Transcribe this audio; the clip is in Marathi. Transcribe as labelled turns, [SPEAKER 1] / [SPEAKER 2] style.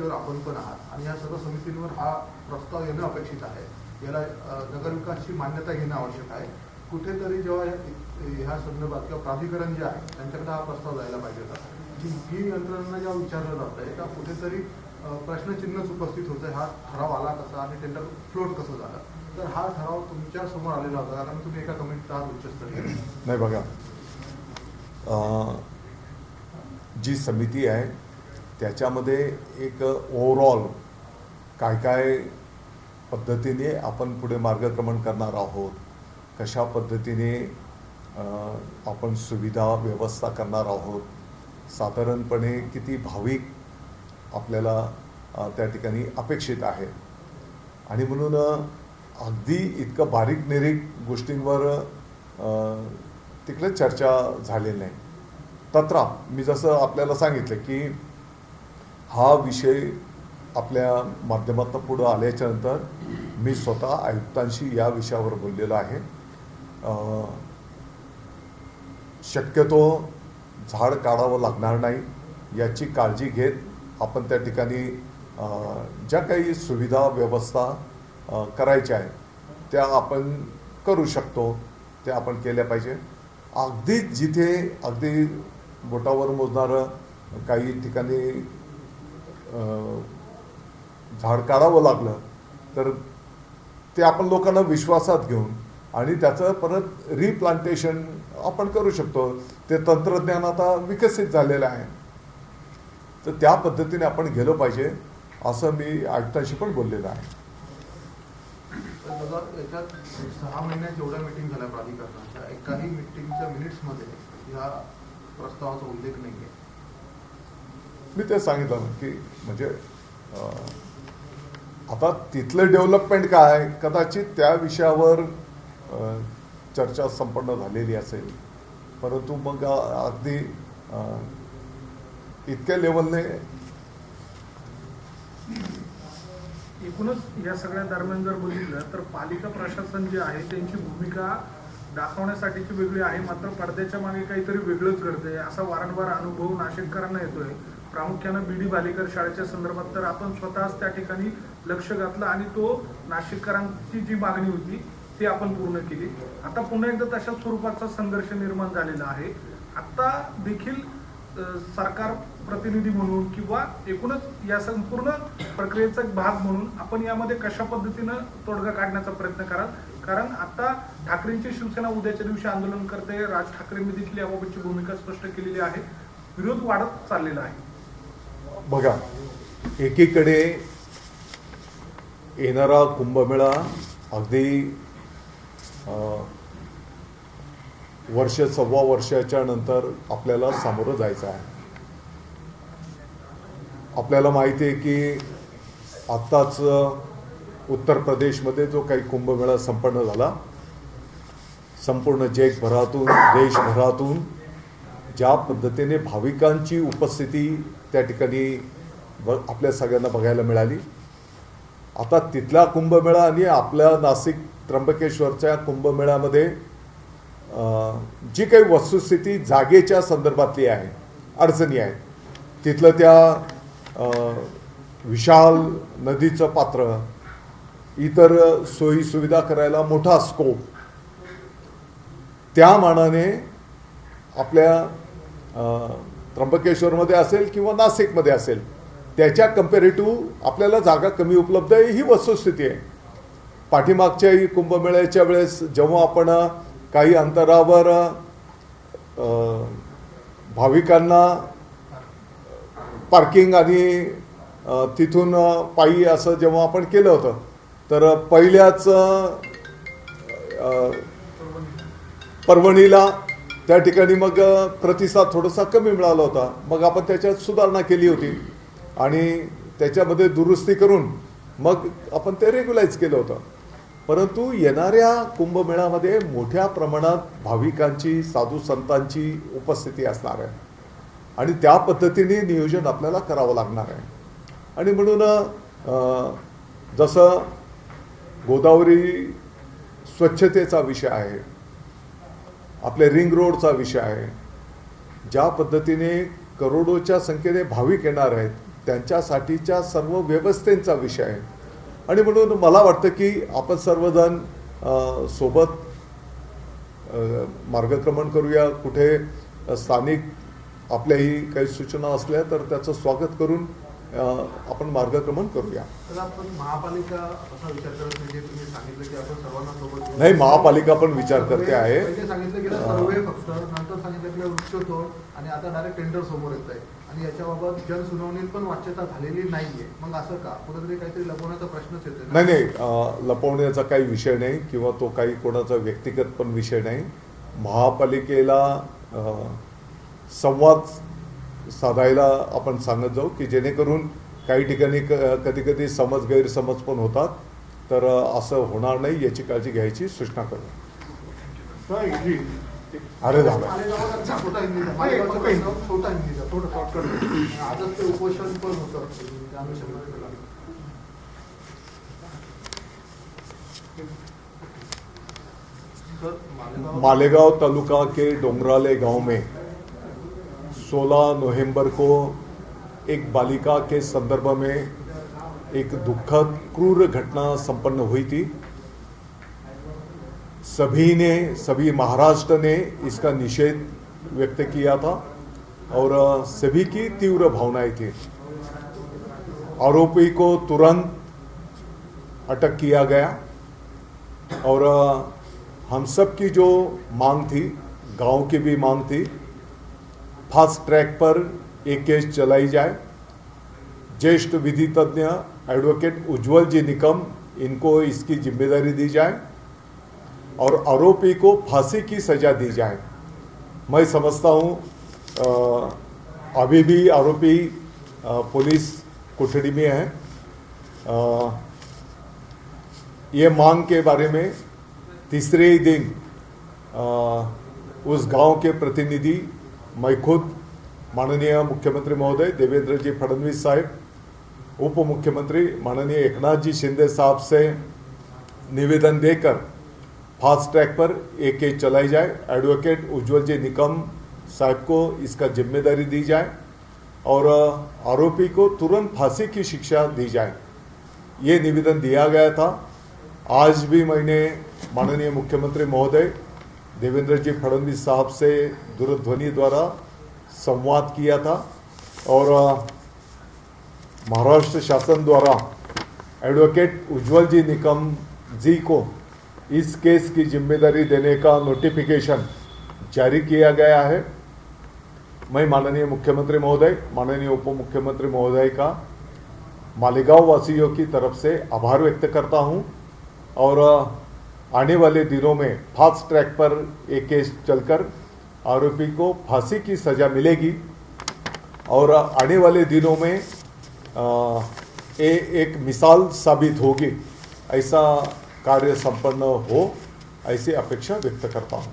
[SPEAKER 1] समितीवर आपण पण आहात. आणि या सर्व समितींवर हा प्रस्ताव येणं अपेक्षित आहे. याला नगरविकासची मान्यता घेणं आवश्यक आहे. कुठेतरी जेव्हा ह्या संदर्भात किंवा प्राधिकरण जे आहे त्यांच्याकडे हा प्रस्ताव जायला पाहिजे होता. ही यंत्रणा जेव्हा विचारलं जात आहे का कुठेतरी प्रश्नचिन्हच उपस्थित होतं हा ठराव आला कसा आणि टेंडर फ्लोट कसं झालं? तर हा ठराव तुमच्यासमोर आलेला होता कारण तुम्ही एका कमिटीत आहात उच्चस्तरीय
[SPEAKER 2] नाही बघा. जी समिती आहे त्याच्यामध्ये एक ओव्हरऑल काय काय पद्धतीने आपण पुढे मार्गक्रमण करणार आहोत कशा पद्धतीने आपण सुविधा व्यवस्था करणार आहोत साधारणपणे किती भाविक आपल्याला त्या ठिकाणी अपेक्षित आहेत. आणि म्हणून अगदी इतकं बारीक निरीक गोष्टींवर तिकडे चर्चा झालेली नाही. तत्रा मी जसं आपल्याला सांगितलं की हा विषय आपल्या माध्यमातून पुढं आल्याच्यानंतर मी स्वतः आयुक्तांशी या विषयावर बोललेलो आहे. शक्यतो झाड काढावं लागणार नाही याची काळजी घेत आपण त्या ठिकाणी ज्या काही सुविधा व्यवस्था करायच्या आहेत त्या आपण करू शकतो त्या आपण केल्या पाहिजे. अगदी जिथे अगदी बोटावर मोजणारं काही ठिकाणी झाड काढावं लागलं तर ते आपण लोकांना विश्वासात घेऊन आणि त्याचं परत रिप्लांटेशन आपण करू शकतो. ते तंत्रज्ञान आता विकसित झालेलं आहे. तर त्या पद्धतीने आपण गेलो पाहिजे असं मी आयुक्तांशी पण बोललेलं आहे.
[SPEAKER 1] तर याच्यात सहा महिन्यात जेवढ्या मिटिंग झाल्या प्राधिकरणाच्या एकाही मिटिंगच्या मिनिट्समध्ये या प्रस्तावाचा उल्लेख नाही आहे
[SPEAKER 2] मी ते सांगितलं की म्हणजे आता तिथलं डेव्हलपमेंट काय कदाचित त्या विषयावर चर्चा संपन्न झालेली असेल. परंतु मग अगदी इतक्या लेवलने
[SPEAKER 3] एकूणच या सगळ्या दरम्यान जर बघितलं तर पालिका प्रशासन जे आहे त्यांची भूमिका दाखवण्यासाठीची वेगळी आहे. मात्र पडद्याच्या मागे काहीतरी वेगळंच घडतंय असा वारंवार अनुभव नाशिककरांना येतोय. प्रामुख्यानं बीडी भालेकर शाळेच्या संदर्भात तर आपण स्वतःच त्या ठिकाणी लक्ष घातलं आणि तो नाशिककरांची जी मागणी होती ती आपण पूर्ण केली. आता पुन्हा एकदा तशा स्वरूपाचा संघर्ष निर्माण झालेला आहे. आता देखील सरकार प्रतिनिधी म्हणून किंवा एकूणच या संपूर्ण प्रक्रियेचा एक भाग म्हणून आपण यामध्ये कशा पद्धतीनं तोडगा काढण्याचा प्रयत्न कराल? कारण आता ठाकरेंची शिवसेना उद्याच्या दिवशी आंदोलन करते राज ठाकरेंनी देखील याबाबतची भूमिका स्पष्ट केलेली आहे. विरोध वाढत चाललेला आहे.
[SPEAKER 2] बघा एकीकडे येणारा कुंभमेळा अगदी वर्ष सव्वा वर्षाच्या नंतर आपल्याला सामोरं जायचं आहे. आपल्याला माहिती आहे की आत्ताच उत्तर प्रदेशमध्ये जो काही कुंभमेळा संपन्न झाला संपूर्ण जगभरातून देशभरातून ज्या पद्धतीने भाविकांची उपस्थिती त्या ठिकाणी ब आपल्या सगळ्यांना बघायला मिळाली. आता तिथला कुंभमेळा आणि आपल्या नाशिक त्र्यंबकेश्वरच्या कुंभमेळ्यामध्ये जी काही वस्तुस्थिती जागेच्या संदर्भातली आहे अडचणी आहेत तिथलं त्या विशाल नदीचं पात्र इतर सोयीसुविधा करायला मोठा स्कोप त्या मानाने आपल्या त्र्यंबकेश्वरमध्ये असेल किंवा नाशिकमध्ये असेल त्याच्या कम्पेरेटिव्ह आपल्याला जागा कमी उपलब्ध आहे ही वस्तुस्थिती आहे. पाठीमागच्याही कुंभमेळ्याच्या वेळेस जेव्हा आपण काही अंतरावर भाविकांना पार्किंग आणि तिथून पायी असं जेव्हा आपण केलं होतं तर पहिल्याच परवणीला त्या ठिकाणी मग प्रतिसाद थोडासा कमी मिळाला होता. मग आपण त्याच्यात सुधारणा केली होती. आणि त्याच्यामध्ये दुरुस्ती करून मग आपण ते रेग्युलाइज केलं होतं. परंतु येणाऱ्या कुंभमेळ्यामध्ये मोठ्या प्रमाणात भाविकांची साधू संतांची उपस्थिती असणार आहे. आणि त्या पद्धतीने नियोजन आपल्याला करावं लागणार आहे. आणि म्हणून जसं गोदावरी स्वच्छतेचा विषय आहे आपल्या रिंग रोडचा विषय आहे. ज्या पद्धतीने करोडोच्या संख्येने भाविक येणार आहेत त्यांच्यासाठीच्या सर्व व्यवस्थेंचा विषय आहे. आणि म्हणून मला वाटतं की आपण सर्वजण सोबत मार्गक्रमण करूया. कुठे स्थानिक आपल्याही काही सूचना असल्या तर त्याचं स्वागत करून आपण मार्गक्रमण करूया.
[SPEAKER 1] तर आपण महापालिका असा विचार करत नाही
[SPEAKER 2] महापालिका पण विचार करते आहे.
[SPEAKER 1] आणि आता डायरेक्ट टेंडर समोर येत आहे आणि याच्याबाबत जनसुनावणीत पण वाच्यता झालेली नाहीये. मग असं का? कुठेतरी काहीतरी लपवण्याचा प्रश्नच येतोय
[SPEAKER 2] नाही नाही लपवण्याचा काही विषय नाही किंवा तो काही कोणाचा व्यक्तिगत पण विषय नाही. महापालिकेला संवाद साधायला आपण सांगत जाऊ की जेणेकरून काही ठिकाणी कधी कधी समज गैरसमज पण होतात. तर असं होणार नाही याची काळजी घ्यायची सूचना करू. अरे झालं
[SPEAKER 1] मालेगाव-
[SPEAKER 2] मालेगांव तालुका के डोंगराले गांव में 16 नवंबर को एक बालिका के संदर्भ में एक दुखद, क्रूर घटना संपन्न हुई थी। सभी ने, सभी महाराष्ट्र ने इसका निषेध व्यक्त किया था और सभी की तीव्र भावनाएँ थी। आरोपी को तुरंत अटक किया गया और हम सब की जो मांग थी, गाँव की भी मांग थी फास्ट ट्रैक पर एक केस चलाई जाए। ज्येष्ठ विधि तज्ञ एडवोकेट उज्जवल जी निकम इनको इसकी ज़िम्मेदारी दी जाए और आरोपी को फांसी की सजा दी जाए। मैं समझता हूँ अभी भी आरोपी पुलिस कोठड़ी में है। ये मांग के बारे में तीसरे ही दिन अ, उस गाँव के प्रतिनिधि मैं खुद माननीय मुख्यमंत्री महोदय देवेंद्र जी फडणवीस साहब उप मुख्यमंत्री माननीय एकनाथ जी शिंदे साहब से निवेदन देकर फास्ट ट्रैक पर एक केस चलाई जाए एडवोकेट उज्जवल जी निकम साहब को इसका ज़िम्मेदारी दी जाए और आरोपी को तुरंत फांसी की शिक्षा दी जाए ये निवेदन दिया गया था आज भी मैंने माननीय मुख्यमंत्री महोदय देवेंद्र जी फडणवीस साहब से दूरध्वनि द्वारा संवाद किया था और महाराष्ट्र शासन द्वारा एडवोकेट उज्जवल जी निकम जी को इस केस की ज़िम्मेदारी देने का नोटिफिकेशन जारी किया गया है। मैं माननीय मुख्यमंत्री महोदय, माननीय उप मुख्यमंत्री महोदय का मालेगांव वासियों की तरफ़ से आभार व्यक्त करता हूँ और आने वाले दिनों में फास्ट ट्रैक पर एक केस चलकर आरोपी को फांसी की सजा मिलेगी। और आने वाले दिनों में ये एक मिसाल साबित होगी। ऐसा कार्य संपन्न हो, ऐसी अपेक्षा व्यक्त करता हूँ